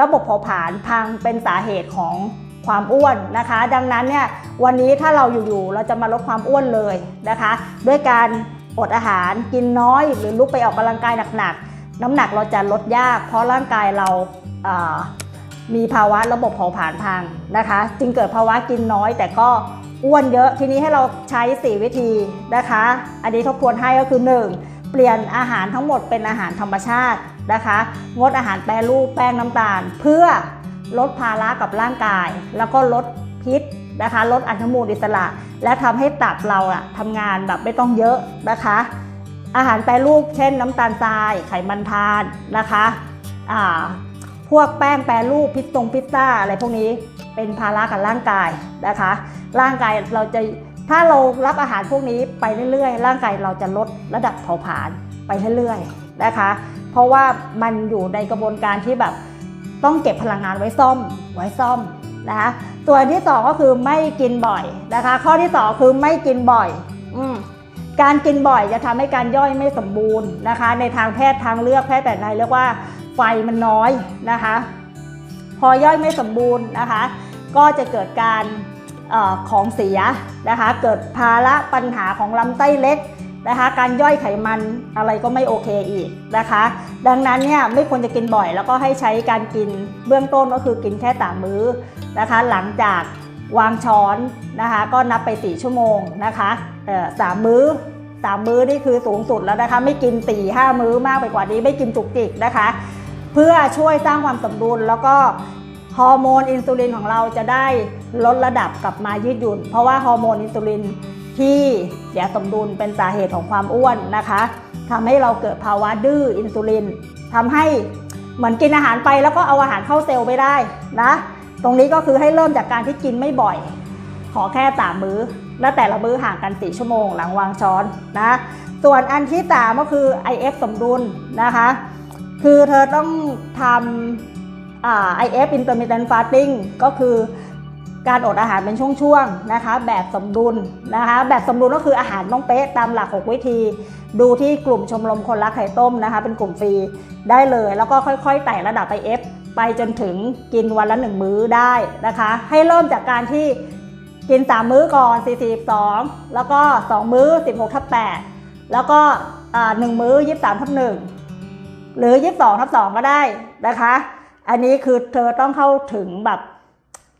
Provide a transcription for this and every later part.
ระบบเผาผลาญพังเป็นสาเหตุของความอ้วนนะคะ ดังนั้นเนี่ยวันนี้ถ้าเราอยู่ๆเราจะมาลดความอ้วนเลยนะคะ ด้วยการอดอาหารกินน้อยหรือลุกไปออกกำลังกายหนักๆ น้ำหนักเราจะลดยาก เพราะร่างกายเราอ่ามีภาวะระบบเผาผลาญพังนะคะ จึงเกิดภาวะกินน้อยแต่ก็อ้วนเยอะทีนี้ให้เราใช้ 4 วิธีนะคะ อันนี้ทบทวนให้ก็คือ 1. เปลี่ยนอาหารทั้งหมดเป็นอาหารธรรมชาติ นะคะ งดอาหารแปรรูปแป้งน้ำตาล เพื่อลดภาระกับร่างกาย แล้วก็ลดพิษนะคะลดอนุมูลอิสระ และทำให้ตับเราอะทำงานแบบไม่ต้องเยอะนะคะ อาหารแปรรูปเช่น น้ำตาลทราย ไขมันทานนะคะอ่าพวกแป้งแปรรูปพิซซงพิซซ่าอะไรพวกนี้เป็นภาระกับร่างกายนะคะ ร่างกายเราจะถ้าเรารับอาหารพวกนี้ไปเรื่อยๆ ร่างกายเราจะลดระดับเผาผลาญไปเรื่อยๆนะคะ ราะว่ามันอยู่ในกระบวนการที่แบบต้องเก็บพลังงานไว้ซ่อมไว้ซ่อมนะคะส่วนที่สองก็คือไม่กินบ่อยนะคะ ข้อที่สองคือไม่กินบ่อยอการกินบ่อยจะทำให้การย่อยไม่สมบูรณ์นะคะ ในทางแพทย์ทางเลือกแพทย์แผนไทยเรียกว่าไฟมันน้อยนะคะ พอย่อยไม่สมบูรณ์นะคะ ก็จะเกิดการออของเสียนะคะ เกิดภาระปัญหาของลำไส้เล็ก นะคะ การย่อยไขมันอะไรก็ไม่โอเคอีกนะคะ ดังนั้นเนี่ยไม่ควรจะกินบ่อย แล้วก็ให้ใช้การกินเบื้องต้นก็คือกินแค่สามมื้อนะคะ หลังจากวางช้อนนะคะ ก็นับไป 4 ชั่วโมงนะคะสามมื้อสามมื้อนี่คือสูงสุดแล้วนะคะ ไม่กิน4ี่ห้ามื้อมากไปกว่านี้ไม่กินจุกจิกนะคะ เพื่อช่วยสร้างความสมดุลแล้วก็ฮอร์โมนอินซูลินของเราจะได้ลดระดับกลับมายืดหยุ่น เพราะว่าฮอร์โมนอินซูลิน ที่เสียสมดุลเป็นสาเหตุของความอ้วนนะคะทำให้เราเกิดภาวะดื้ออินซูลินทำให้เหมือนกินอาหารไปแล้วก็เอาอาหารเข้าเซลล์ไม่ได้นะ ตรงนี้ก็คือให้เริ่มจากการที่กินไม่บ่อย ขอแค่สามมื้อ และแต่ละมื้อห่างกัน4ชั่วโมงหลังวางช้อนนะ ส่วนอันที่สามก็คือ IF สมดุลนะคะ คือเธอต้องทำอ่า IF intermittent fasting ก็คือ การอดอาหารเป็นช่วงๆนะคะ แบบสมดุลนะคะ แบบสมดุลก็คืออาหารต้องเป๊ะตามหลัก6วิธี ดูที่กลุ่มชมรมคนรักไข่ต้มนะคะ เป็นกลุ่มฟรีได้เลย แล้วก็ค่อยๆไต่ระดับ IF ไปจนถึงกินวันละ1มื้อได้นะคะ ให้เริ่มจากการที่กิน 3 มื้อก่อน 42 แล้วก็ 2 มื้อ 16ทับ8แล้วก็อ่า1มื้อ 23ทับ1หรือ 22ทับ2ก็ได้นะคะ อันนี้คือเธอต้องเข้าถึงแบบ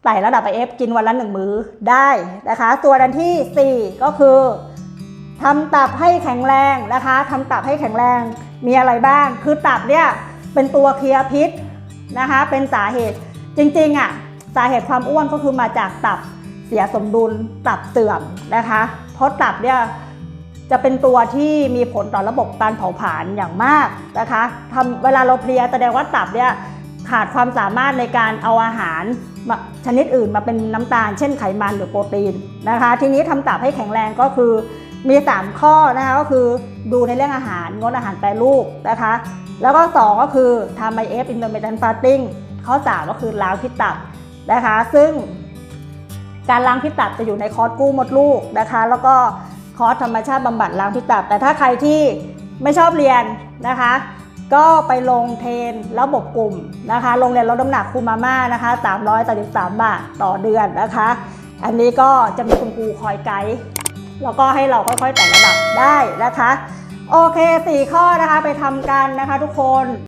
ไต่ระดับไปเอฟกินวันละหนึ่งมื้อได้นะคะตัวดันที่ 4 ก็คือทำตับให้แข็งแรงนะคะทำตับให้แข็งแรงมีอะไรบ้าง คือตับเนี่ยเป็นตัวเคลียร์พิษนะคะ เป็นสาเหตุจริงๆอะสาเหตุความอ้วนก็คือมาจากตับเสียสมดุลตับเสื่อมนะคะ เพราะตับเนี่ยจะเป็นตัวที่มีผลต่อระบบการเผาผลาญอย่างมากนะคะทำเวลาเราเพลียแสดงว่าตับเนี่ยขาดความสามารถในการเอาอาหาร ชนิดอื่นมาเป็นน้ำตาล เช่นไขมันหรือโปรตีนนะคะ ทีนี้ทำตับให้แข็งแรงก็คือมี 3 ข้อนะคะก็คือดูในเรื่องอาหารงดอาหารแปรรูปนะคะ แล้วก็ 2 ก็คือทำ IF intermittent fasting ข้อ 3 ก็คือล้างพิษตับนะคะ ซึ่งการล้างพิษตับจะอยู่ในคอร์สกู้มดลูกนะคะ แล้วก็คอร์สธรรมชาติบำบัดล้างพิษตับ แต่ถ้าใครที่ไม่ชอบเรียนนะคะ ก็ไปลงเทรนระบบกลุ่มนะคะโรงเรียนลดน้ำหนักคูมาม่านะคะ333 บาทต่อเดือนนะคะ อันนี้ก็จะมีคุณครูคอยไกด์แล้วก็ให้เราค่อยๆแต่ระดับได้นะคะ โอเค 4 ข้อนะคะไปทำกันนะคะทุกคน